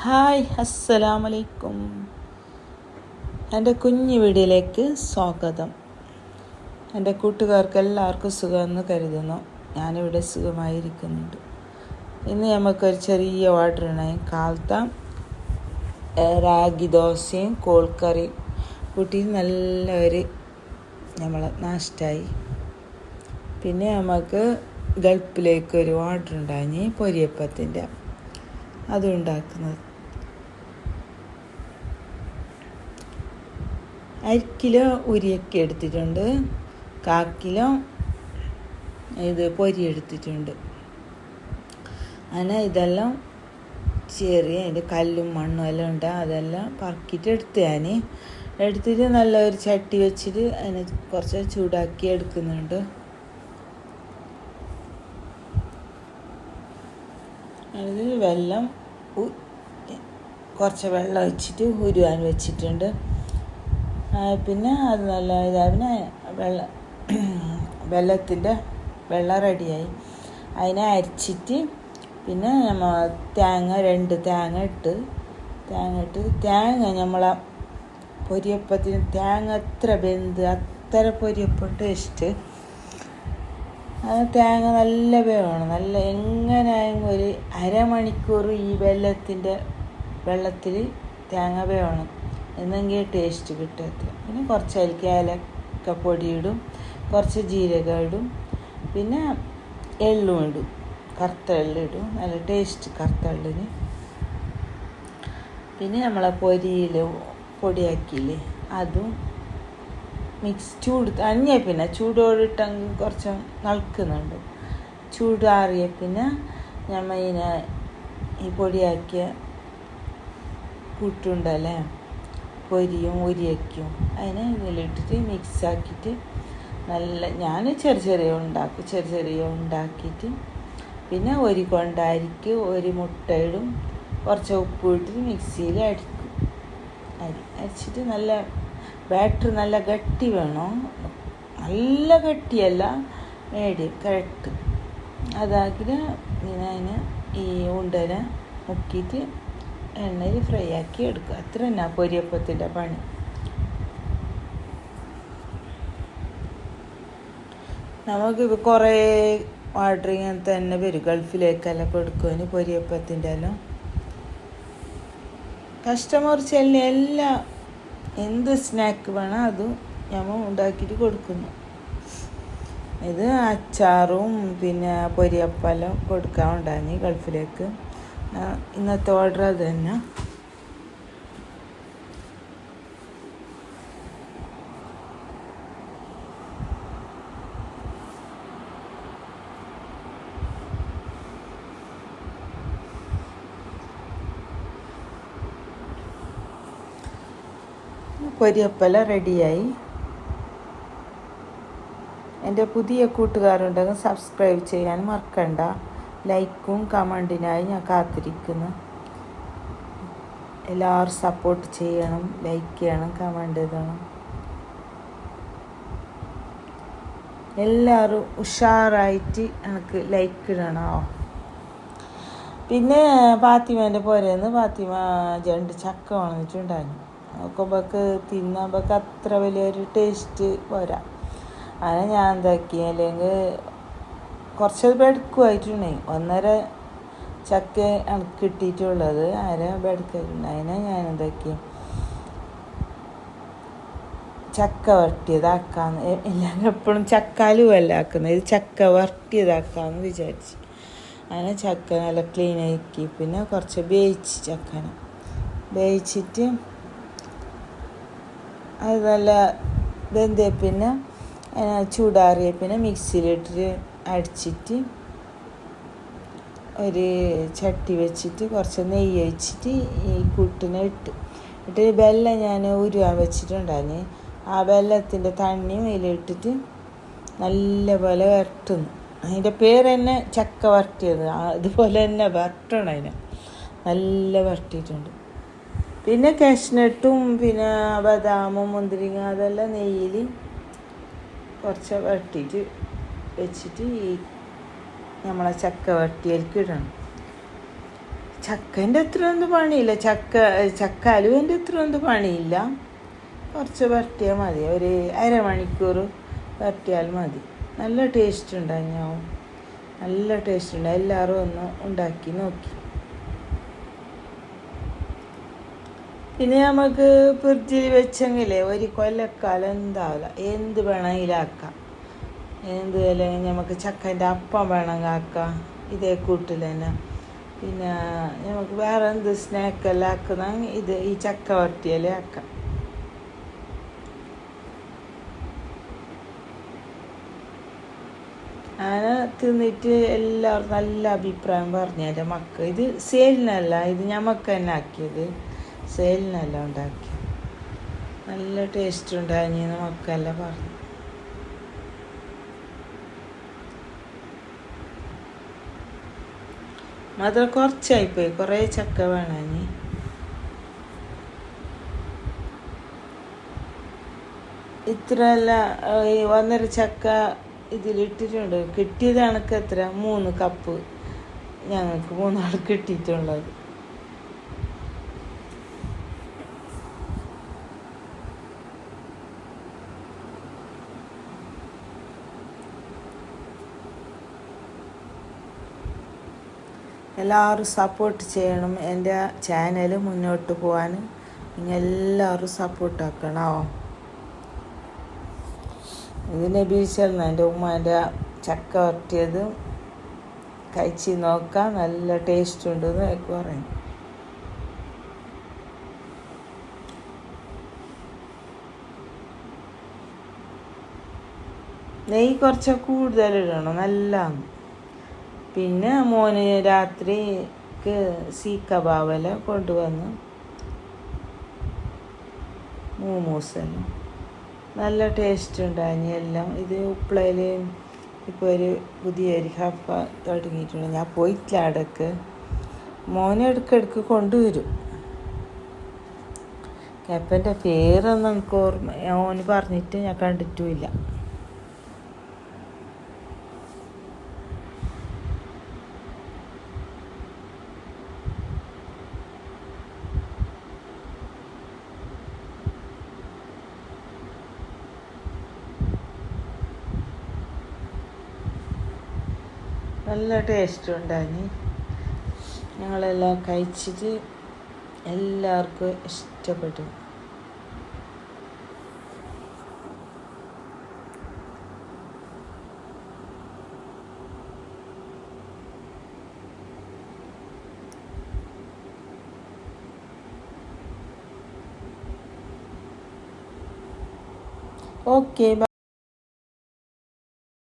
Hi അസ്സലാമലൈക്കും. എന്റെ കുഞ്ഞു വീടിലേക്ക് സ്വാഗതം. എന്റെ കൂട്ടുകാർക്ക് എല്ലാവർക്കും സുഖമെന്ന് കരുതുന്നു. ഞാനിവിടെ സുഖമായിരിക്കുന്നുണ്ട്. ഇന്ന് നമുക്കൊരു ചെറിയ ഓർഡർ ഉണ്ടായി കാലത്ത റാഗി ദോശയും കോൾക്കറിയും. കൂട്ടി നല്ല ഒരു നമ്മൾ നാഷ്ടായി. പിന്നെ നമുക്ക് ഗൾഫിലേക്ക് ഒരു ഓർഡർ ഉണ്ടായി പൊരിയപ്പത്തിന്റെ. അതുണ്ടാക്കുന്നത് അര കിലോ ഉരിയൊക്കെ എടുത്തിട്ടുണ്ട്. കിലോ ഇത് പൊരി എടുത്തിട്ടുണ്ട്. അങ്ങനെ ഇതെല്ലാം ചെറിയ അതിന്റെ കല്ലും മണ്ണും എല്ലാം ഉണ്ട്. അതെല്ലാം പറക്കിയിട്ട് എടുത്ത് ഞാൻ എടുത്തിട്ട് നല്ല ഒരു ചട്ടി വെച്ചിട്ട് അതിനെ കുറച്ച് ചൂടാക്കി എടുക്കുന്നുണ്ട്. അത് വെള്ളം കുറച്ച് വെള്ളം ഒഴിച്ചിട്ട് ഉരുവാൻ വെച്ചിട്ടുണ്ട്. പിന്നെ അത് നല്ല ഇതായി പിന്നെ വെള്ള വെള്ളത്തിന്റെ വെള്ളം റെഡിയായി. അതിനെ അരിച്ചിട്ട് പിന്നെ നമ്മൾ തേങ്ങ രണ്ട് തേങ്ങ ഇട്ട് തേങ്ങ ഇട്ട് തേങ്ങ നമ്മളെ പൊരിയപ്പത്തിന് തേങ്ങ എത്ര ബെന്ത് അത്ര പൊരിയപ്പം ടേസ്റ്റ്. അത് തേങ്ങ നല്ല വേണം നല്ല എങ്ങനെയായും ഒരു അരമണിക്കൂർ ഈ വെള്ളത്തിന്റെ വെള്ളത്തിൽ തേങ്ങ വേണം എന്നെങ്കിൽ ടേസ്റ്റ് കിട്ടത്ത് പിന്നെ കുറച്ച് അരിക്ക ഏലക്കപ്പൊടി ഇടും കുറച്ച് ജീരകം ഇടും. പിന്നെ എള്ളും ഇടും. കറുത്ത എള്ള് ഇടും. നല്ല ടേസ്റ്റ് കറുത്ത എള്ളിന്. പിന്നെ നമ്മളെ പൊരിയിൽ പൊടിയാക്കിയില്ലേ അതും മിക്സ് ചൂട് അഞ്ഞ പിന്നെ ചൂടോടിട്ട് കുറച്ച് നൽക്കുന്നുണ്ട്. ചൂടാറിയ പിന്നെ ഞമ്മ ഇതിനെ ഈ പൊടിയാക്കിയ കൂട്ടുണ്ടല്ലേ പൊരിയും ഉരിയക്കും. അതിനെ ഇതിലിട്ടിട്ട് മിക്സ് ആക്കിയിട്ട് നല്ല ഞാൻ ചെറിയ ചെറിയ ഉണ്ടാക്കും ചെറിയ ചെറിയ ഉണ്ടാക്കിയിട്ട് പിന്നെ ഒരു കൊണ്ടായിരിക്കും ഒരു മുട്ടയിടും കുറച്ച് ഉപ്പ് ഇട്ടിട്ട് മിക്സിയിൽ അടിക്കും അരി അരിച്ചിട്ട് നല്ല ബാറ്റർ നല്ല ഗട്ടി വേണം. നല്ല ഗട്ടിയല്ല മീഡിയം കറക്റ്റ് അതാക്കി ഞാൻ അതിന് ഈ ഉണ്ടനെ മുക്കിയിട്ട് എണ്ണയിൽ ഫ്രൈ ആക്കി എടുക്കുക. അത്ര തന്നെ പൊരിയപ്പത്തിന്റെ പണി. നമുക്ക് കുറേ ഓർഡർ ഇങ്ങനെ തന്നെ വരും. ഗൾഫിലേക്കെല്ലാം കൊടുക്കുവാന് പൊരിയപ്പത്തിന്റെ എല്ലാം. കസ്റ്റമർ ചെല്ലി എല്ലാ എന്ത് സ്നാക്ക് വേണം അതും ഞമ്മ ഉണ്ടാക്കിയിട്ട് കൊടുക്കുന്നു. ഇത് അച്ചാറും പിന്നെ പൊരിയപ്പലം കൊടുക്കാൻ ഉണ്ടായി ഗൾഫിലേക്ക് ഇന്നത്തെ ഓർഡർ അത് തന്നെ. പൊരിയപ്പെല്ലാം റെഡിയായി. എന്റെ പുതിയ കൂട്ടുകാരുണ്ടെങ്കിൽ സബ്സ്ക്രൈബ് ചെയ്യാൻ മറക്കണ്ട. ലൈക്കും കമന്റിനായി ഞാൻ കാത്തിരിക്കുന്നു. എല്ലാവരും സപ്പോർട്ട് ചെയ്യണം ലൈക്ക് ചെയ്യണം കമന്റ് ചെയ്യണം എല്ലാവരും ഉഷാറായിട്ട് എനിക്ക് ലൈക്ക് ഇടണോ പിന്നെ പാത്തിമേന്റെ പോരെന്ന് പാത്തിമ രണ്ട് ചക്ക വാങ്ങിച്ചിട്ടുണ്ടായിരുന്നു നോക്കുമ്പോൾക്ക് തിന്നുമ്പോൾക്ക് അത്ര വലിയൊരു ടേസ്റ്റ് പോരാ. അങ്ങനെ ഞാൻ എന്താക്കി അല്ലെങ്കിൽ കുറച്ച് ബെടുക്കുമായിട്ടുണ്ടെ ഒന്നര ചക്ക കിട്ടിയിട്ടുള്ളത്. അര ബെടുക്കായിട്ടുണ്ട് അതിനെ ഞാൻ എന്താക്കി ചക്ക വരട്ടിയതാക്കാന്ന്. എല്ലാം എപ്പോഴും ചക്കാലുമല്ല ആക്കുന്നത്. ഇത് ചക്ക വരട്ടിയതാക്കാന്ന് വിചാരിച്ചു. അങ്ങനെ ചക്ക നല്ല ക്ലീൻ ആക്കി. പിന്നെ കുറച്ച് വേവിച്ച് ചക്കനെ വേവിച്ചിട്ട് അത് നല്ല വെന്ത പിന്നെ ചൂടാറിയ പിന്നെ മിക്സിയിലിട്ടിട്ട് അടിച്ചിട്ട് ഒരു ചട്ടി വെച്ചിട്ട് കുറച്ച് നെയ്യ് ഒഴിച്ചിട്ട് ഈ കൂട്ടിനെ ഇട്ട്. ഇട്ട് വെല്ലം ഞാൻ ഉരുവാൻ വെച്ചിട്ടുണ്ടായിരുന്നു ആ വെല്ലത്തിന്റെ തണ്ണിയും നല്ല നല്ലപോലെ വരട്ടുന്നു. അതിന്റെ പേര് തന്നെ ചക്ക വരട്ടിയത്. അതുപോലെ തന്നെ വരട്ടണം അതിനെ. നല്ല വരട്ടിയിട്ടുണ്ട്. പിന്നെ കാഷ്നട്ടും പിന്നെ ബദാമും മുന്തിരിങ്ങ അതെല്ലാം നെയ്യിൽ കുറച്ച് വെട്ടിയിട്ട് വെച്ചിട്ട് ഈ നമ്മളെ ചക്ക വരട്ടിയിലേക്ക് ഇടണം. ചക്കന്റെ അത്ര ഒന്നും പണിയില്ല. ചക്ക ചക്ക അലുവന്റെ അത്ര ഒന്നും പണിയില്ല. കുറച്ച് വരട്ടിയാൽ മതി. ഒരു അരമണിക്കൂർ വരട്ടിയാൽ മതി. നല്ല ടേസ്റ്റ് ഉണ്ടാവും. നല്ല ടേസ്റ്റ് ഉണ്ട് എല്ലാവരും ഒന്ന് ഉണ്ടാക്കി നോക്കി. പിന്നെ നമുക്ക് ഫ്രിഡ്ജിൽ വെച്ചെങ്കിലേ ഒരു കൊല്ലക്കാലം എന്താവില്ല എന്ത് വേണമെങ്കിലാക്കാം എന്ത് അല്ലെങ്കിൽ നമുക്ക് ചക്കന്റെ അപ്പം വേണമെങ്കിൽ ആക്കാം. ഇതേ കൂട്ടിൽ തന്നെ. പിന്നെ നമുക്ക് വേറെ എന്ത് സ്നാക്കെല്ലാം ആക്കുന്ന ഇത് ഈ ചക്ക വരട്ടിയാലേ ആക്കാം. അങ്ങനെ തിന്നിട്ട് എല്ലാവർക്കും നല്ല അഭിപ്രായം പറഞ്ഞു എന്റെ മക്കൾ. ഇത് സെയിലിനല്ല ഇത് ഞമ്മക്ക് തന്നെ ആക്കിയത്. സെയിലിനല്ല ഉണ്ടാക്കി. നല്ല ടേസ്റ്റ് ഉണ്ടായിരുന്നു മക്കളെല്ലാം പറഞ്ഞു. മധുരം കുറച്ചായിപ്പോയി. കുറേ ചക്ക വേണം ഇത്രയല്ല ഈ ഒന്നര ചക്ക ഇതിലിട്ടിട്ടുണ്ട്. കിട്ടിയത് കണക്ക് എത്ര മൂന്ന് കപ്പ്. ഞങ്ങൾക്ക് മൂന്നാൾ കിട്ടിയിട്ടുള്ളത്. എല്ലാവരും സപ്പോർട്ട് ചെയ്യണം. എന്റെ ചാനൽ മുന്നോട്ട് പോകാൻ നിങ്ങൾ എല്ലാവരും സപ്പോർട്ട് ബീച്ചായിരുന്നു എന്റെ ഉമ്മ എന്റെ ഉമ്മാന്റെ ചക്ക വരട്ടിയത്. കഴിച്ച് നോക്കാം. നല്ല ടേസ്റ്റ് ഉണ്ടെന്ന് എനിക്ക് പറയും. നെയ്യ് കുറച്ച് കൂടുതൽ ഇടണം. നല്ല പിന്നെ മോന് രാത്രിക്ക് സീ കബാവല കൊണ്ടുവന്നു. മൂമൂസെല്ലാം. നല്ല ടേസ്റ്റ് ഉണ്ടായി എല്ലാം. ഇത് ഉപ്പിളയിൽ ഇപ്പോൾ ഒരു പുതിയൊരു ഹപ്പ തുടങ്ങിയിട്ടുണ്ട്. ഞാൻ പോയിട്ടില്ല അടക്ക് മോനെ ഇടയ്ക്കിടയ്ക്ക് കൊണ്ടുവരും. കപ്പന്റെ പേരൊന്നും എനിക്ക് ഓർമ്മ ഓന് പറഞ്ഞിട്ട് ഞാൻ കണ്ടിട്ടുമില്ല നല്ല ടേസ്റ്റ് ഉണ്ടായി ഞങ്ങളെല്ലാം കഴിച്ചിട്ട് എല്ലാവർക്കും ഇഷ്ടപ്പെട്ടു. ഓക്കെ